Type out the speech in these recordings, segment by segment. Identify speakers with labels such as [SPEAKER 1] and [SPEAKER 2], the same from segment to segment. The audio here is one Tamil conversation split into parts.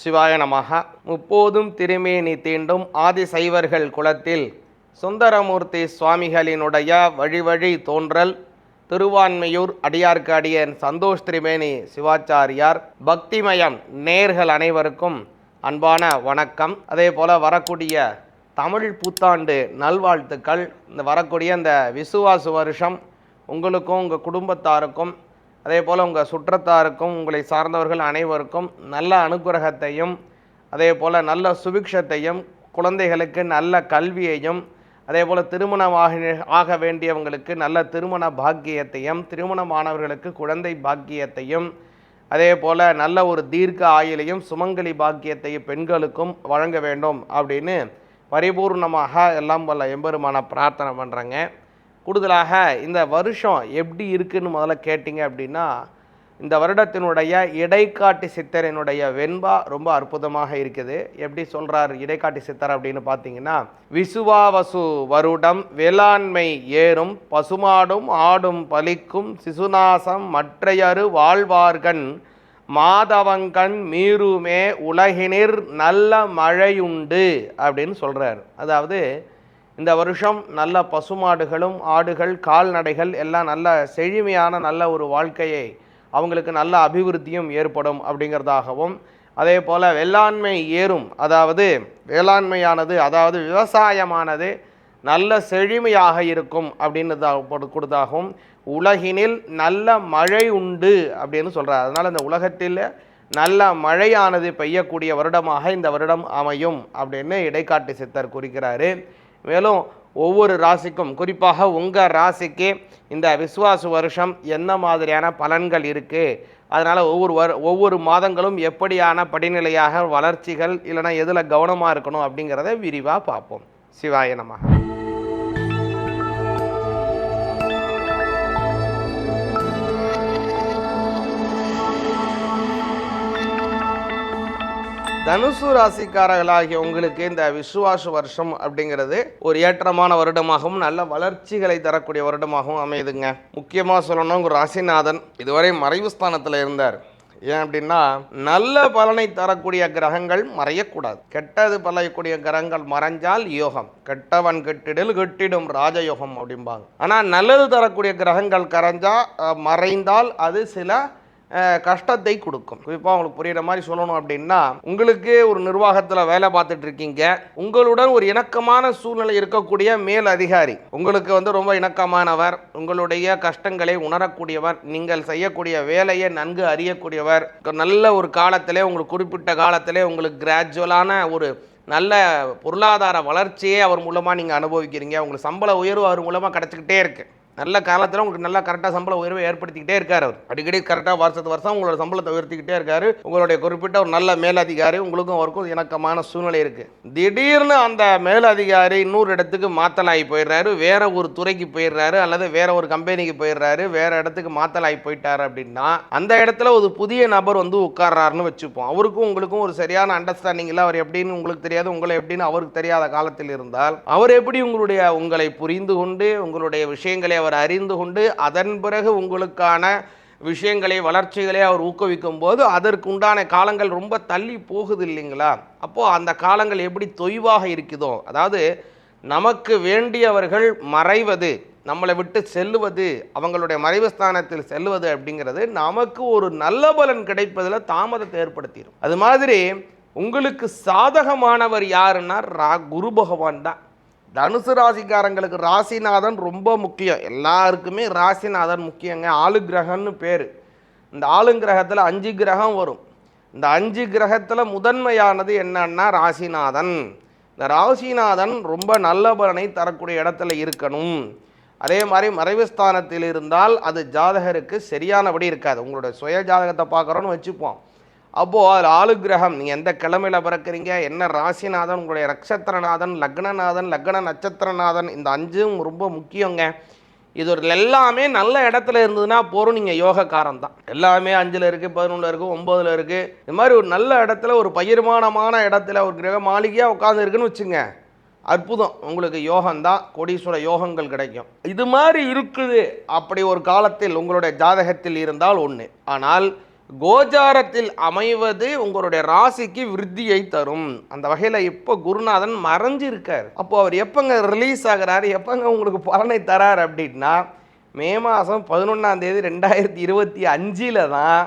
[SPEAKER 1] சிவாய நமக முப்போதும் திருமேனி தீண்டும் ஆதிசைவர்கள் குலத்தில் சுந்தரமூர்த்தி சுவாமிகளினுடைய வழிவழி தோன்றல் திருவான்மையூர் அடியார்க்கு அடியன் சந்தோஷ் திரிமேனி சிவாச்சாரியார். பக்திமயம் நேர்கள் அனைவருக்கும் அன்பான வணக்கம். அதே போல் வரக்கூடிய தமிழ் புத்தாண்டு நல்வாழ்த்துக்கள். இந்த வரக்கூடிய இந்த விசுவாசு வருஷம் உங்களுக்கும் உங்கள் குடும்பத்தாருக்கும் அதே போல் உங்கள் சுற்றத்தாருக்கும் உங்களை சார்ந்தவர்கள் அனைவருக்கும் நல்ல அனுகிரகத்தையும் அதே போல் நல்ல சுபிக்ஷத்தையும் குழந்தைகளுக்கு நல்ல கல்வியையும் அதே போல் திருமணமாக ஆக வேண்டியவங்களுக்கு நல்ல திருமண பாக்கியத்தையும் திருமணமானவர்களுக்கு குழந்தை பாக்கியத்தையும் அதே போல் நல்ல ஒரு தீர்க்க ஆயுளையும் சுமங்கலி பாக்கியத்தையும் பெண்களுக்கும் வழங்க வேண்டும் அப்படின்னு பரிபூர்ணமாக எல்லாம் வல்ல எம்பெருமான பிரார்த்தனை பண்ணுறேங்க கூடுதலாக இந்த வருஷம் எப்படி இருக்குன்னு முதல்ல கேட்டிங்க அப்படின்னா இந்த வருடத்தினுடைய இடைக்காட்டி சித்தரினுடைய வெண்பா ரொம்ப அற்புதமாக இருக்குது. எப்படி சொல்கிறார் இடைக்காட்டி சித்தர் அப்படின்னு பார்த்தீங்கன்னா விசுவாவசு வருடம் வேளாண்மை ஏறும் பசுமாடும் ஆடும் பலிக்கும் சிசுநாசம் மற்றையரு வாழ்வார்கண் மாதவங்கண் மீறுமே உலகினிர் நல்ல மழையுண்டு அப்படின்னு சொல்கிறார் அதாவது இந்த வருஷம் நல்ல பசுமாடுகளும் ஆடுகள் கால்நடைகள் எல்லாம் நல்ல செழுமையான நல்ல ஒரு வாழ்க்கையை அவங்களுக்கு நல்ல அபிவிருத்தியும் ஏற்படும் அப்படிங்கிறதாகவும் அதே போல் வேளாண்மை ஏறும். அதாவது வேளாண்மையானது அதாவது விவசாயமானது நல்ல செழுமையாக இருக்கும் அப்படின்னு கொடுத்தாகவும் உலகினில் நல்ல மழை உண்டு அப்படின்னு சொல்கிறார் அதனால் இந்த உலகத்தில் நல்ல மழையானது பெய்யக்கூடிய வருடமாக இந்த வருடம் அமையும் அப்படின்னு இடைக்காட்டு சித்தர் குறிக்கிறாரு. மேலும் ஒவ்வொரு ராசிக்கும் குறிப்பாக உங்கள் ராசிக்கு இந்த விஸ்வாச வருஷம் என்ன மாதிரியான பலன்கள் இருக்குது அதனால் ஒவ்வொரு வரு ஒவ்வொரு மாதங்களும் எப்படியான படிநிலையாக வளர்ச்சிகள் இல்லைன்னா எதில் கவனமாக இருக்கணும் அப்படிங்கிறத விரிவாக பார்ப்போம். சிவாய நமக. தனுசு ராசிக்காரர்களாகிய உங்களுக்கு இந்த விசுவாச வருஷம் அப்படிங்கிறது ஒரு ஏற்றமான வருடமாகவும் நல்ல வளர்ச்சிகளை தரக்கூடிய வருடமாகவும் அமையுதுங்க. முக்கியமாக சொல்லணும் உங்கள் ராசிநாதன் இதுவரை மறைவு ஸ்தானத்தில் இருந்தார். ஏன் அப்படின்னா நல்ல பலனை தரக்கூடிய கிரகங்கள் மறையக்கூடாது. கெட்டது பலையக்கூடிய கிரகங்கள் மறைஞ்சால் யோகம். கெட்டவன் கெட்டிடில் கெட்டிடும் ராஜயோகம் அப்படிம்பாங்க. ஆனால் நல்லது தரக்கூடிய கிரகங்கள் கரைஞ்சா மறைந்தால் அது சில கஷ்டத்தை கொடுக்கும். குறிப்பாக உங்களுக்கு புரியுற மாதிரி சொல்லணும் அப்படின்னா உங்களுக்கு ஒரு நிர்வாகத்தில் வேலை பார்த்துட்டு இருக்கீங்க. உங்களுடன் ஒரு இணக்கமான சூழ்நிலை இருக்கக்கூடிய மேல் அதிகாரி. உங்களுக்கு வந்து ரொம்ப இணக்கமானவர் உங்களுடைய கஷ்டங்களை உணரக்கூடியவர் நீங்கள் செய்யக்கூடிய வேலையை நன்கு அறியக்கூடியவர். நல்ல ஒரு காலத்திலே உங்களுக்கு குறிப்பிட்ட காலத்திலே உங்களுக்கு கிராஜுவலான ஒரு நல்ல பொருளாதார வளர்ச்சியே அவர் மூலமாக நீங்கள் அனுபவிக்கிறீங்க. உங்களுக்கு சம்பள உயர்வு அவர் மூலமாக கிடச்சிக்கிட்டே இருக்குது நல்ல காலத்தில் உங்களுக்கு நல்லா கரெக்டாக சம்பள உயர்வை ஏற்படுத்திக்கிட்டே இருக்கார் அவர். அடிக்கடி கரெக்டாக வருஷத்து வருஷம் உங்களோட சம்பளத்தை உயர்த்திக்கிட்டே இருக்காரு. உங்களுடைய குறிப்பிட்ட ஒரு நல்ல மேலதிகாரி உங்களுக்கும் அவருக்கும் இணக்கமான சூழ்நிலை இருக்கு. திடீர்னு அந்த மேலதிகாரி இன்னொரு இடத்துக்கு மாத்தலாகி போயிடுறாரு. வேற ஒரு துறைக்கு போயிடுறாரு அல்லது வேற ஒரு கம்பெனிக்கு போயிடுறாரு. வேற இடத்துக்கு மாத்தலாகி போயிட்டாரு அப்படின்னா அந்த இடத்துல ஒரு புதிய நபர் வந்து உட்கார்றாருன்னு வச்சுப்போம். அவருக்கும் உங்களுக்கும் ஒரு சரியான அண்டர்ஸ்டாண்டிங் இல்லை. அவர் எப்படின்னு உங்களுக்கு தெரியாது. உங்களை எப்படின்னு அவருக்கு தெரியாத காலத்தில் இருந்தால் அவர் எப்படி உங்களுடைய உங்களை புரிந்து கொண்டு உங்களுடைய விஷயங்களை அவர் அறிந்து கொண்டு அதன் பிறகு உங்களுக்கான விஷயங்களை வளர்ச்சிகளை அவர் ஊக்குவிக்கும் போது அதற்கு உண்டான காலங்கள் ரொம்ப தள்ளி போகுது இல்லைங்களா? அப்போது அந்த காலங்கள் எப்படி தொய்வாக இருக்குதோ அதாவது நமக்கு வேண்டியவர்கள் மறைவது நம்மளை விட்டு செல்லுவது அவங்களுடைய மறைவு ஸ்தானத்தில் செல்லுவது அப்படிங்கிறது நமக்கு ஒரு நல்ல பலன் கிடைப்பதில் தாமதத்தை ஏற்படுத்திடும். அது மாதிரி உங்களுக்கு சாதகமானவர் யாருன்னா ரா குரு பகவான் தான். தனுசு ராசிக்காரங்களுக்கு ராசிநாதன் ரொம்ப முக்கியம். எல்லாருக்குமே ராசிநாதன் முக்கியங்க. ஆளு கிரகம்னு பேர். இந்த ஆளுங்கிரகத்தில் அஞ்சு கிரகம் வரும். இந்த அஞ்சு கிரகத்தில் முதன்மையானது என்னன்னா ராசிநாதன். இந்த ராசிநாதன் ரொம்ப நல்ல பலனை தரக்கூடிய இடத்துல இருக்கணும். அதே மாதிரி மறைவு ஸ்தானத்தில் இருந்தால் அது ஜாதகருக்கு சரியானபடி இருக்காது. உங்களுடைய சுய ஜாதகத்தை பார்க்குறோன்னு வச்சுப்போம். அப்போது அதில் ஆளு கிரகம் நீங்கள் எந்த கிழமையில் பிறக்கிறீங்க என்ன ராசிநாதன் உங்களுடைய நட்சத்திரநாதன் லக்னநாதன் லக்ன நட்சத்திரநாதன் இந்த அஞ்சும் ரொம்ப முக்கியங்க. இது ஒரு எல்லாமே நல்ல இடத்துல இருந்ததுன்னா போகிறோம் நீங்கள் யோகக்காரன் தான் எல்லாமே அஞ்சில் இருக்குது பதினொன்றில் இருக்குது ஒம்பதில் இருக்குது இது மாதிரி ஒரு நல்ல இடத்துல ஒரு பகிர்மானமான இடத்துல ஒரு கிரக மாளிகையாக உட்காந்துருக்குன்னு வச்சுங்க. அற்புதம். உங்களுக்கு யோகம்தான் கோடீஸ்வர யோகங்கள் கிடைக்கும். இது மாதிரி இருக்குது. அப்படி ஒரு காலத்தில் உங்களுடைய ஜாதகத்தில் இருந்தால் ஒன்று ஆனால் கோச்சாரத்தில் அமைவது உங்களுடைய ராசிக்கு விருத்தியை தரும். அந்த வகையில் இப்போ குருநாதன் மறைஞ்சிருக்கார். அப்போ அவர் எப்போங்க ரிலீஸ் ஆகிறார்? எப்போங்க உங்களுக்கு பலனை தரார் அப்படின்னா மே மாதம் பதினொன்றாந்தேதி ரெண்டாயிரத்தி இருபத்தி அஞ்சில் தான்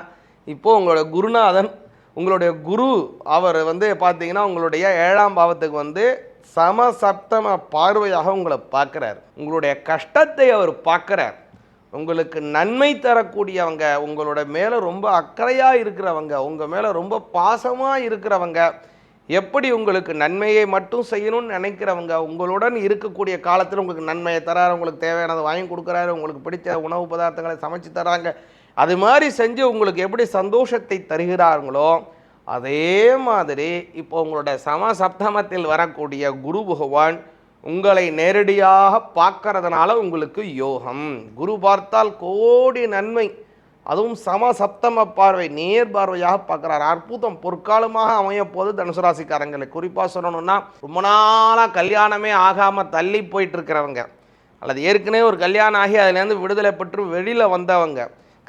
[SPEAKER 1] இப்போது உங்களோட குருநாதன் உங்களுடைய குரு அவர் வந்து பார்த்தீங்கன்னா உங்களுடைய ஏழாம் பாவத்துக்கு வந்து சமசப்தம பார்வையாக உங்களை பார்க்குறார். உங்களுடைய கஷ்டத்தை அவர் பார்க்குறார். உங்களுக்கு நன்மை தரக்கூடியவங்க உங்களோட மேலே ரொம்ப அக்கறையாக இருக்கிறவங்க உங்கள் மேலே ரொம்ப பாசமாக இருக்கிறவங்க எப்படி உங்களுக்கு நன்மையை மட்டும் செய்யணும்னு நினைக்கிறவங்க உங்களுடன் இருக்கக்கூடிய காலத்தில் உங்களுக்கு நன்மையை தராரு உங்களுக்கு தேவையானதை வாங்கி கொடுக்குறாரு உங்களுக்கு பிடித்த உணவு பதார்த்தங்களை சமைச்சு தராங்க அது மாதிரி செஞ்சு உங்களுக்கு எப்படி சந்தோஷத்தை தருகிறார்களோ அதே மாதிரி இப்போ உங்களோட சமசப்தமத்தில் வரக்கூடிய குரு பகவான் உங்களை நேரடியாக பார்க்கறதுனால உங்களுக்கு யோகம். குரு பார்த்தால் கோடி நன்மை. அதுவும் சம சப்தம பார்வை நேர் பார்வையாக பார்க்குறாரு. அற்புதம் பொற்காலமாக அமையப்போது தனுசு ராசிக்காரங்களை. குறிப்பாக சொல்லணும்னா ரொம்ப நாளாக கல்யாணமே ஆகாமல் தள்ளி போயிட்டு இருக்கிறவங்க அல்லது ஏற்கனவே ஒரு கல்யாணம் ஆகி அதுலேருந்து விடுதலை பெற்று வெளியில் வந்தவங்க.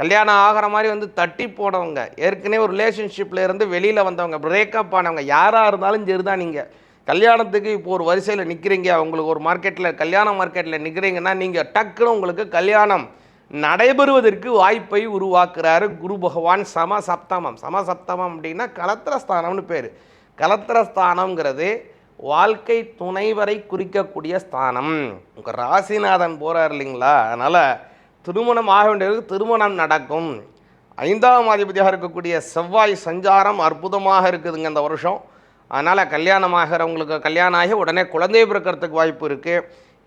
[SPEAKER 1] கல்யாணம் ஆகிற மாதிரி வந்து தட்டி போனவங்க. ஏற்கனவே ஒரு ரிலேஷன்ஷிப்பில் இருந்து வெளியில் வந்தவங்க. பிரேக்கப் ஆனவங்க. யாராக இருந்தாலும் சரி தான் நீங்கள் கல்யாணத்துக்கு இப்போ ஒரு வரிசையில் நிற்கிறீங்க உங்களுக்கு ஒரு மார்க்கெட்டில் கல்யாண மார்க்கெட்டில் நிற்கிறீங்கன்னா நீங்கள் டக்குன்னு உங்களுக்கு கல்யாணம் நடைபெறுவதற்கு வாய்ப்பை உருவாக்குறாரு குரு பகவான் சமசப்தமம். சமசப்தமம் அப்படின்னா கலத்திரஸ்தானம்னு பேர். கலத்திரஸ்தானம்ங்கிறது வாழ்க்கை துணைவரை குறிக்கக்கூடிய ஸ்தானம். உங்கள் ராசிநாதன் போகிறார் இல்லைங்களா? அதனால் திருமணம் ஆக வேண்டியவருக்கு திருமணம் நடக்கும். ஐந்தாம் அதிபதியாக இருக்கக்கூடிய செவ்வாய் சஞ்சாரம் அற்புதமாக இருக்குதுங்க இந்த வருஷம். அதனால் கல்யாணம் ஆகிறவங்களுக்கு கல்யாணம் ஆகி உடனே குழந்தை பிறக்கிறதுக்கு வாய்ப்பு இருக்குது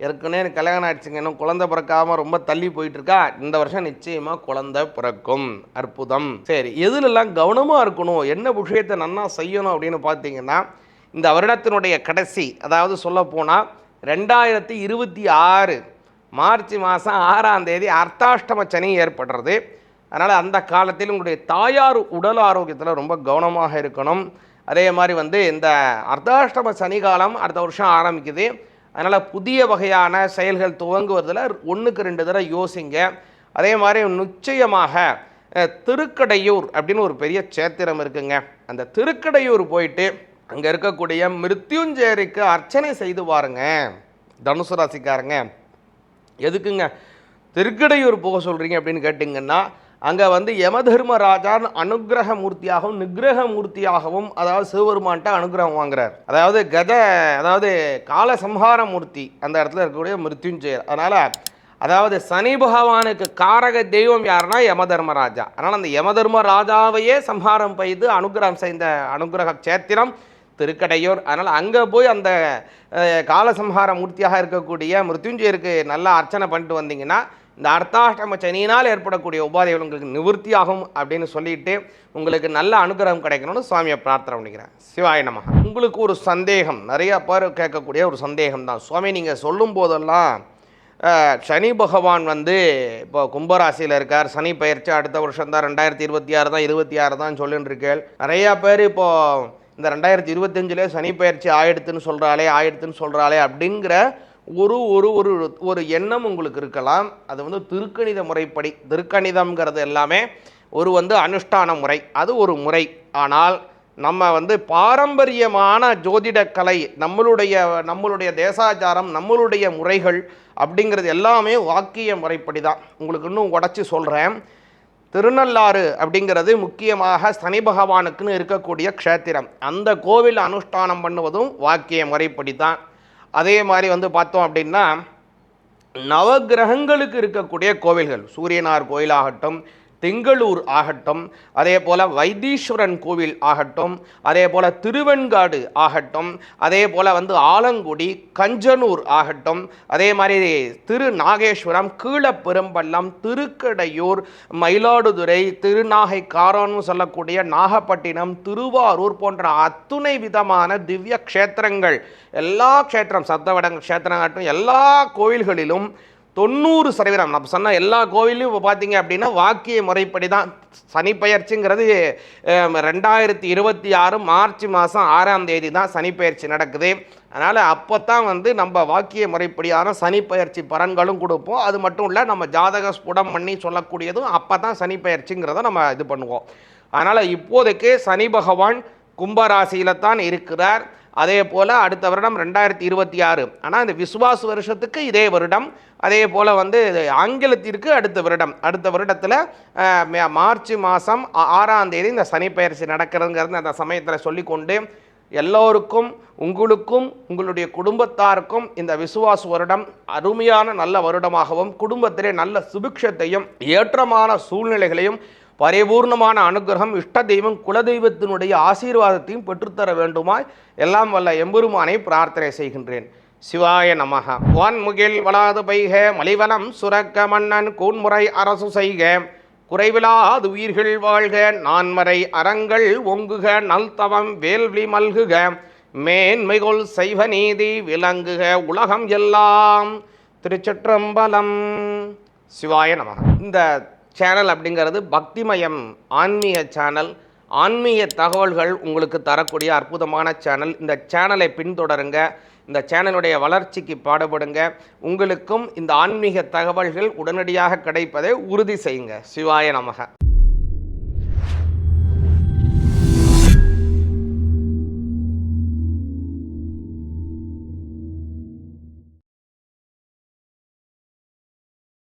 [SPEAKER 1] ஏற்கனவே எனக்கு கல்யாணம் ஆயிடுச்சுங்க. இன்னும் குழந்தை பிறக்காமல் ரொம்ப தள்ளி போயிட்டுருக்கா. இந்த வருஷம் நிச்சயமாக குழந்தை பிறக்கும். அற்புதம். சரி எதுலெல்லாம் கவனமாக இருக்கணும்? என்ன விஷயத்தை நன்னா செய்யணும் அப்படின்னு பார்த்தீங்கன்னா இந்த வருடத்தினுடைய கடைசி அதாவது சொல்லப்போனால் ரெண்டாயிரத்தி இருபத்தி ஆறு மார்ச் மாதம் ஆறாம் தேதி அர்த்தாஷ்டம சனி ஏற்படுறது. அதனால் அந்த காலத்தில் உங்களுடைய தாயார் உடல் ஆரோக்கியத்தில் ரொம்ப கவனமாக இருக்கணும். அதே மாதிரி வந்து இந்த அர்த்தாஷ்டம சனிகாலம் அடுத்த வருஷம் ஆரம்பிக்குது. அதனால் புதிய வகையான செயல்கள் துவங்குவதில் ஒன்றுக்கு ரெண்டு தடவை யோசிங்க. அதே மாதிரி நிச்சயமாக திருக்கடையூர் அப்படின்னு ஒரு பெரிய சேத்திரம் இருக்குங்க. அந்த திருக்கடையூர் போயிட்டு அங்கே இருக்கக்கூடிய மிருத்யுஞ்சேரிக்கு அர்ச்சனை செய்து பாருங்க தனுசு ராசிக்காரங்க. எதுக்குங்க? திருக்கடையூர் போக சொல்கிறீங்க அப்படின்னு கேட்டிங்கன்னா அங்கே வந்து யமதர்மராஜா அனுக்கிரக மூர்த்தியாகவும் நிகிரக மூர்த்தியாகவும் அதாவது சிவபெருமான்ட்ட அனுகிரகம் வாங்குறார். அதாவது கத அதாவது கால சம்ஹார மூர்த்தி அந்த இடத்துல இருக்கக்கூடிய மிருத்யுஞ்சயர். அதனால் அதாவது சனி பகவானுக்கு காரக தெய்வம் யாருன்னா யமதர்மராஜா அதனால் அந்த யமதர்மராஜாவையே சம்ஹாரம் பெய்து அனுகிரகம் செய்த அனுகிரக சேத்திரம் திருக்கடையூர். அதனால் அங்கே போய் அந்த காலசம்ஹார மூர்த்தியாக இருக்கக்கூடிய மிருத்யுஞ்சயருக்கு நல்லா அர்ச்சனை பண்ணிட்டு வந்தீங்கன்னா இந்த அர்த்தாஷ்டம சனியினால் ஏற்படக்கூடிய உபாதைகள் உங்களுக்கு நிவர்த்தியாகும் அப்படின்னு சொல்லிட்டு உங்களுக்கு நல்ல அனுகிரகம் கிடைக்கணும்னு சுவாமியை பிரார்த்தனை பண்ணிக்கிறேன். சிவாய நமக உங்களுக்கு ஒரு சந்தேகம் நிறைய பேர் கேட்கக்கூடிய ஒரு சந்தேகம் தான் சுவாமி நீங்கள் சொல்லும் போதெல்லாம் சனி பகவான் வந்து இப்போ கும்பராசியில் இருக்கார். சனி பயிற்சி அடுத்த வருஷம் தான் ரெண்டாயிரத்தி இருபத்தி ஆறு தான் இருபத்தி ஆறு தான் சொல்லுன்னு இருக்கேள் நிறையா பேர் இப்போது இந்த ரெண்டாயிரத்தி இருபத்தஞ்சிலே சனி பயிற்சி ஆயிடுத்துன்னு சொல்கிறாளே ஆயிடுத்துன்னு சொல்கிறாளே அப்படிங்கிற ஒரு ஒரு ஒரு ஒரு எண்ணம் உங்களுக்கு இருக்கலாம். அது வந்து திருக்கணித முறைப்படி திருக்கணிதம்ங்கிறது எல்லாமே ஒரு வந்து அனுஷ்டான முறை. அது ஒரு முறை. ஆனால் நம்ம வந்து பாரம்பரியமான ஜோதிட கலை நம்மளுடைய நம்மளுடைய தேசாச்சாரம் நம்மளுடைய முறைகள் அப்படிங்கிறது எல்லாமே வாக்கிய முறைப்படி தான் உங்களுக்கு இன்னும் உடச்சி சொல்கிறேன் திருநள்ளாறு அப்படிங்கிறது முக்கியமாக சனி பகவானுக்குன்னு இருக்கக்கூடிய க்ஷேத்திரம். அந்த கோவில் அனுஷ்டானம் பண்ணுவதும் வாக்கிய முறைப்படி தான் அதே மாதிரி வந்து பார்த்தோம் அப்படின்னா நவக்கிரகங்களுக்கு இருக்கக்கூடிய கோவில்கள் சூரியனார் கோயிலாகட்டும் திங்களூர் ஆகட்டும் அதே போல் வைத்தீஸ்வரன் கோவில் ஆகட்டும் அதே போல் திருவெண்காடு ஆகட்டும் அதே போல் வந்து ஆலங்குடி கஞ்சனூர் ஆகட்டும் அதே மாதிரி திரு நாகேஸ்வரம் கீழப்பெரும்பள்ளம் திருக்கடையூர் மயிலாடுதுறை திருநாகை காரோன்னு சொல்லக்கூடிய நாகப்பட்டினம் திருவாரூர் போன்ற அத்துணை விதமான திவ்ய க்ஷேத்திரங்கள் எல்லா க்ஷேத்திரம் சத்தவடங்க க்ஷேத்திரங்காட்டும் எல்லா கோவில்களிலும் தொண்ணூறு சதவீதம். நம்ம சொன்ன எல்லா கோவிலையும் இப்போ பார்த்தீங்க அப்படின்னா வாக்கிய முறைப்படி தான் சனி பெயர்ச்சிங்கிறது ரெண்டாயிரத்தி இருபத்தி ஆறு மார்ச் மாதம் ஆறாம் தேதி தான் சனி நடக்குது. அதனால் அப்போ தான் வந்து நம்ம வாக்கிய முறைப்படியான சனி பெயர்ச்சி பலன்களும் கொடுப்போம். அது மட்டும் இல்லை நம்ம ஜாதக ஸ்புடம் பண்ணி சொல்லக்கூடியதும் அப்போ தான் சனி நம்ம இது பண்ணுவோம். அதனால் இப்போதைக்கு சனி பகவான் கும்பராசியில் தான் இருக்கிறார். அதே போல் அடுத்த வருடம் ரெண்டாயிரத்தி இருபத்தி ஆறு. ஆனால் இந்த விசுவாசு வருஷத்துக்கு இதே வருடம். அதே போல் வந்து ஆங்கிலத்திற்கு அடுத்த வருடம். அடுத்த வருடத்தில் மார்ச் மாதம் ஆறாம் தேதி இந்த சனிப்பயிற்சி நடக்கிறதுங்கிறது அந்த சமயத்தில் சொல்லிக்கொண்டு எல்லோருக்கும் உங்களுக்கும் உங்களுடைய குடும்பத்தாருக்கும் இந்த விசுவாச வருடம் அருமையான நல்ல வருடமாகவும் குடும்பத்திலே நல்ல சுபிக்ஷத்தையும் ஏற்றமான சூழ்நிலைகளையும் பரிபூர்ணமான அனுகிரகம் இஷ்ட தெய்வம் குலதெய்வத்தினுடைய ஆசீர்வாதத்தையும் பெற்றுத்தர வேண்டுமாய் எல்லாம் வல்ல எம்பெருமானை பிரார்த்தனை செய்கின்றேன். சிவாய நமக வான்முகில் வளாது பைக மலிவனம் சுரக்க மன்னன் கூன்முறை அரசு செய்க. குறைவிலாது உயிர்கள் வாழ்க நான்மறை அறங்கள் ஒங்குக நல்தவம் வேல்வி மல்குக. மேன்மைகொள் செய்வ நீதி விளங்குக உலகம் எல்லாம் திருச்சிற்றம்பலம். சிவாய நமக இந்த சேனல் அப்படிங்கிறது பக்திமயம் ஆன்மீக சேனல் ஆன்மீக தகவல்கள் உங்களுக்கு தரக்கூடிய அற்புதமான சேனல் இந்த சேனலை பின்தொடருங்க. இந்த சேனலுடைய வளர்ச்சிக்கு பாடுபடுங்க. உங்களுக்கும் இந்த ஆன்மீக தகவல்கள் உடனடியாக கிடைப்பதை உறுதி செய்யுங்க. சிவாய நமக.